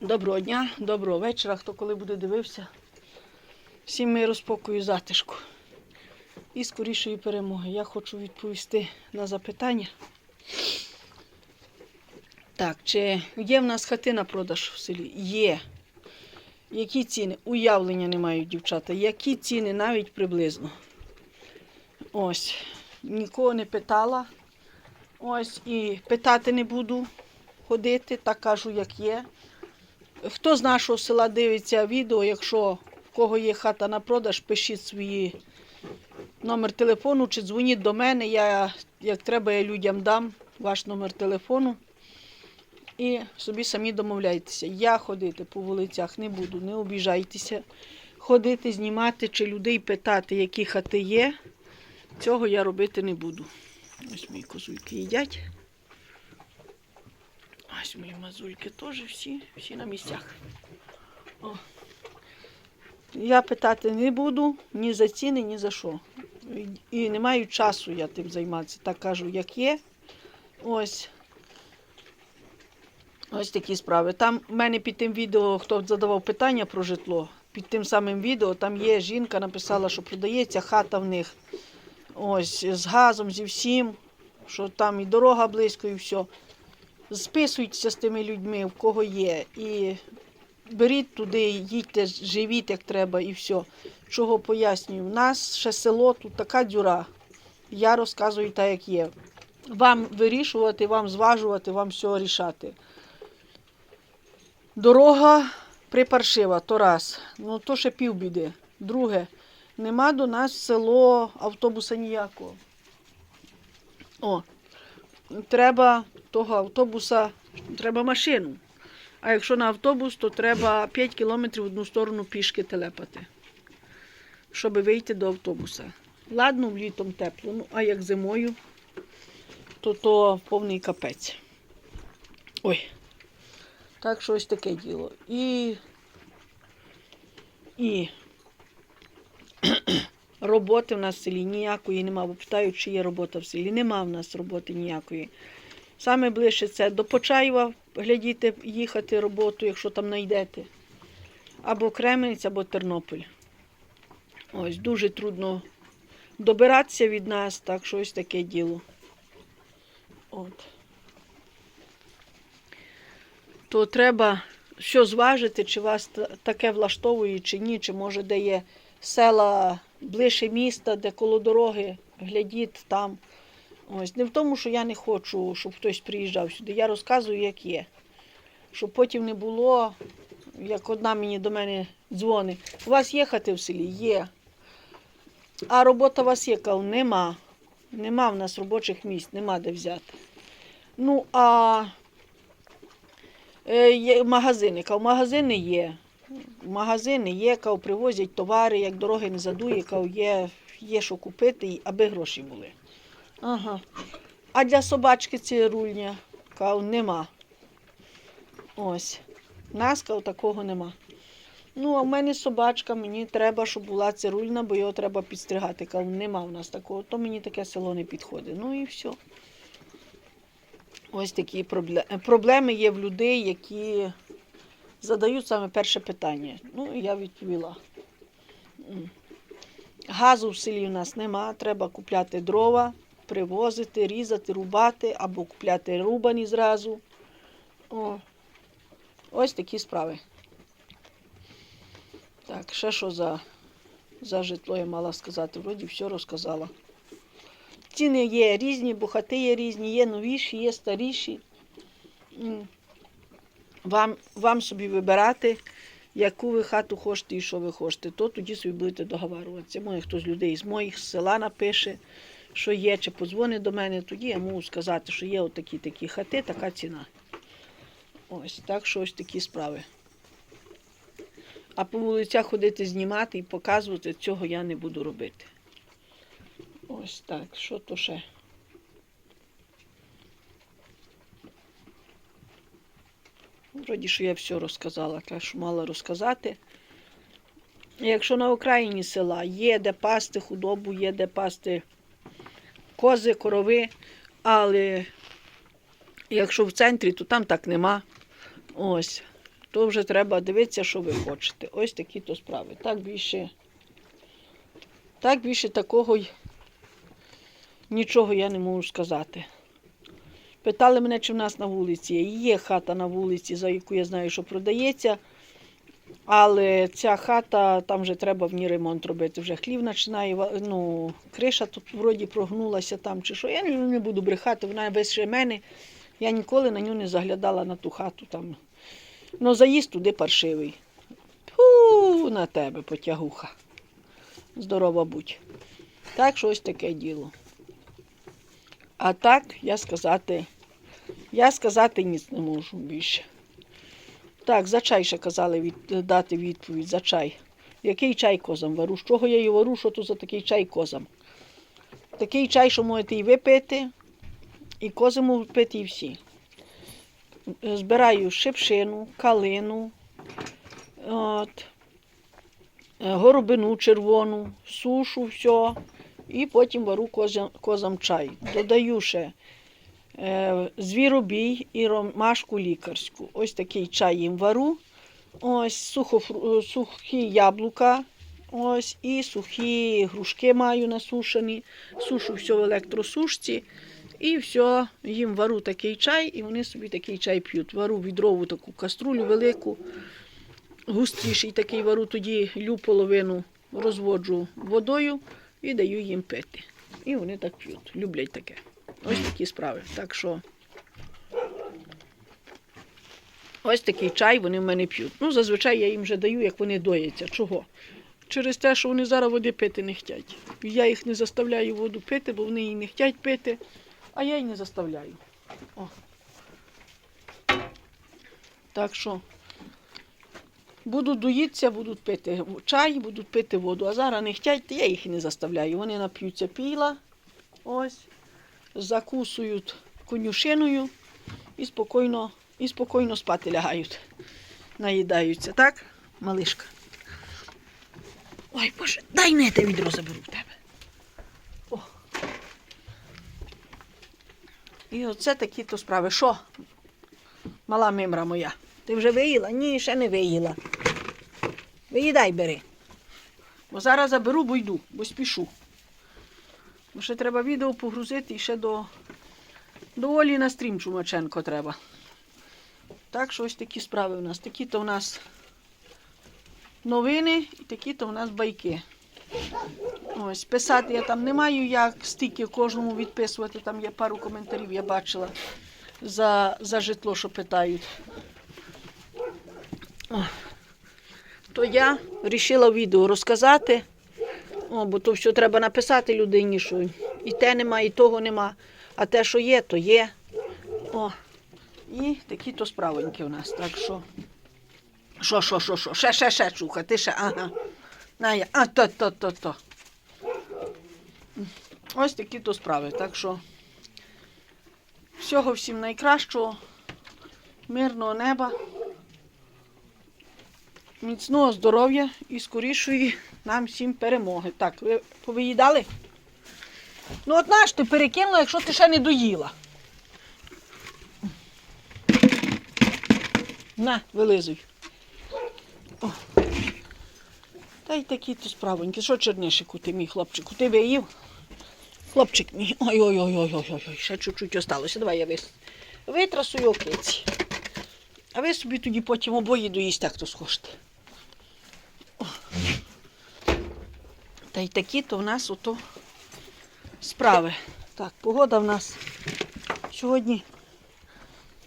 Доброго дня, доброго вечора, хто коли буде дивився. Всім миру, спокою, затишку і скорішої перемоги. Я хочу відповісти на запитання. Так, чи є в нас хати на продаж в селі? Є. Які ціни? Уявлення не мають дівчата. Які ціни навіть приблизно. Ось. Нікого не питала. Ось і питати не буду ходити, так кажу, як є. Хто з нашого села дивиться відео, якщо в кого є хата на продаж, пишіть свої номер телефону чи дзвоніть до мене. Я, як треба, я людям дам ваш номер телефону. І собі самі домовляйтеся. Я ходити по вулицях не буду, не обіжайтеся. Ходити, знімати чи людей питати, які хати є. Цього я робити не буду. Ось мої козульки їдять. Ось мої мазульки теж всі, всі на місцях. О. Я питати не буду ні за ціни, ні за що. І- не маю часу я тим займатися. Так кажу, як є. Ось. Ось такі справи. Там в мене під тим відео, хто задавав питання про житло, під тим самим відео, там є жінка, написала, що продається хата в них. Ось з газом, зі всім, що там і дорога близько, і все. Списуйтеся з тими людьми, в кого є. І беріть туди, їдьте, живіть як треба, і все. Чого пояснюю? У нас ще село, тут така дюра. Я розказую так, як є. Вам вирішувати, вам зважувати, вам все рішати. Дорога припаршива, то раз. Ну, то ще півбіди. Друге, нема до нас село автобуса ніякого. О, треба того автобуса, треба машину. А якщо на автобус, то треба 5 кілометрів в одну сторону пішки телепати, щоб вийти до автобуса. Ладно, літом тепло, ну а як зимою, то то повний капець. Ой. Так що ось таке діло. І, і роботи в нас в селі ніякої нема. Бо питають, чи є робота в селі. Нема в нас роботи ніякої. Саме ближче це до Почаєва глядіти, їхати роботу, якщо там знайдете. Або Кременець, або Тернопіль. Ось дуже трудно добиратися від нас, так що ось таке діло. От. То треба що зважити, чи вас таке влаштовує, чи ні, чи може де є села ближче міста, де коло дороги, глядіть там. Ось. Не в тому, що я не хочу, щоб хтось приїжджав сюди. Я розказую, як є. Щоб потім не було, як одна мені до мене дзвонить. У вас є хати в селі? Є. А робота у вас є? Нема. Нема в нас робочих місць, нема де взяти. Ну, а е, магазини. Кажу, магазини є. Магазини є, кажу, привозять товари, як дороги не задує, кажу, є, є що купити, аби гроші були. Ага. А для собачки ці рульня, кажу, нема. Ось. Нас, кажу, такого нема. Ну, а в мене собачка, мені треба, щоб була цирульна, бо його треба підстригати. Кажу, нема в нас такого, то мені таке село не підходить. Ну і все. Ось такі. Проблеми є в людей, які задають саме перше питання. Ну, я відповіла. Газу в селі в нас нема, треба купляти дрова, привозити, різати, рубати або купляти рубані зразу. О. Ось такі справи. Так, ще що за, за житло я мала сказати. Вроді все розказала. Ціни є різні, бо хати є різні, є новіші, є старіші. Вам, вам собі вибирати, яку ви хату хочете і що ви хочете, то тоді собі будете договарюватися. Може хтось з людей з моїх села напише, що є, чи подзвонить до мене, тоді я можу сказати, що є отакі такі хати, така ціна. Ось, так що ось такі справи. А по вулицях ходити знімати і показувати, цього я не буду робити. Ось так, що то ще? Вроді, що я все розказала, що мала розказати. Якщо на окраїні села є де пасти худобу, є де пасти кози, корови, але якщо в центрі, то там так нема. Ось. то вже треба дивитися, що ви хочете. Ось такі то справи. Так більше, так більше такого нічого я не можу сказати. Питали мене, чи в нас на вулиці є. Є хата на вулиці, за яку я знаю, що продається. Але ця хата, там вже треба в ній ремонт робити. Вже хлів починає, ну, криша тут вроді прогнулася там чи що. Я не, буду брехати, вона без мене. Я ніколи на нього не заглядала на ту хату там. Ну, заїзд туди паршивий. Фу, на тебе потягуха. Здорова будь. Так що ось таке діло. А так я сказати, я сказати ніц не можу більше. Так, за чай ще казали від, дати відповідь за чай. Який чай козам вару? З чого я її вару, що то за такий чай козам? Такий чай, що можете і ви пити, і кози можуть пити, і всі. Збираю шипшину, калину, от, е, горобину червону, сушу, все. І потім вару козям, козам чай. Додаю ще звіробій і ромашку лікарську. Ось такий чай їм вару. Ось сухофру, сухі яблука. Ось і сухі грушки маю насушені. Сушу все в електросушці. І все, їм вару такий чай, і вони собі такий чай п'ють. Вару відрову таку каструлю велику, густіший такий вару, тоді лю половину розводжу водою і даю їм пити. І вони так п'ють. Люблять таке. Ось такі справи. Так що ось такий чай вони в мене п'ють. Ну, зазвичай я їм вже даю, як вони дояться. Чого? Через те, що вони зараз води пити не хочуть. Я їх не заставляю воду пити, бо вони її не хочуть пити, а я їх не заставляю. О. Так що будуть доїтися, будуть пити чай, будуть пити воду. А зараз не хочуть, я їх і не заставляю. Вони нап'ються піла, ось, закусують конюшиною і спокійно, і спокійно спати лягають. Наїдаються, так, малишка? Ой, Боже, дай не те відро заберу в тебе. О. І оце такі то справи. Що? Мала мимра моя. Ти вже виїла? Ні, ще не виїла. Виїдай бери. Бо зараз заберу, бо йду, бо спішу. Ще треба відео погрузити і ще до, до Олі на стрім Чумаченко треба. Так що ось такі справи у нас. Такі то у нас новини і такі то у нас байки. Ось, писати я там не маю як стільки кожному відписувати. Там є пару коментарів, я бачила за, за житло, що питають. То я вирішила відео розказати, О, бо то все треба написати людині, що і те нема, і того нема. А те, що є, то є. О. І такі то справоньки у нас. Так що. Що, що, що, що? Ще, ще, ще, чуха, ти ще, ага. Я. А, то, то, то, то. Ось такі то справи. Так що всього всім найкращого, мирного неба, міцного здоров'я і скорішої нам всім перемоги. Так, ви повиїдали? Ну от наш ти перекинула, якщо ти ще не доїла. На, вилизуй. О. Та й такі то справоньки. Що чернишику ти, мій хлопчику? Ти виїв? Хлопчик мій. Ой-ой-ой-ой-ой, ще чуть-чуть осталося. Давай я вис... витрасую окиці. А ви собі тоді потім обоє доїсте, хто схочете. Та й такі то в нас ото справи. Так, погода в нас сьогодні.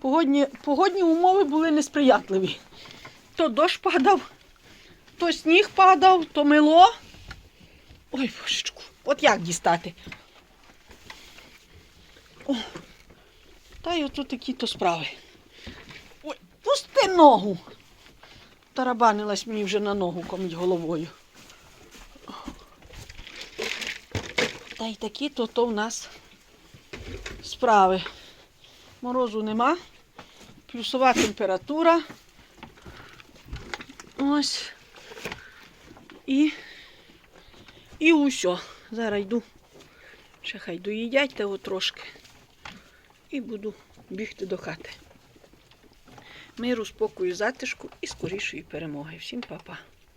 Погодні, погодні умови були несприятливі. То дощ падав, то сніг падав, то мило. Ой, божечку, от як дістати? О, та й ото такі то справи. Ой, пусти ногу. Тарабанилась мені вже на ногу коміть головою. Та й такі то то в нас справи. Морозу нема, плюсова температура. Ось. І, і усьо. Зараз йду. Ще хай доїдять того трошки. І буду бігти до хати. Миру, спокою, затишку і скорішої перемоги. Всім па-па.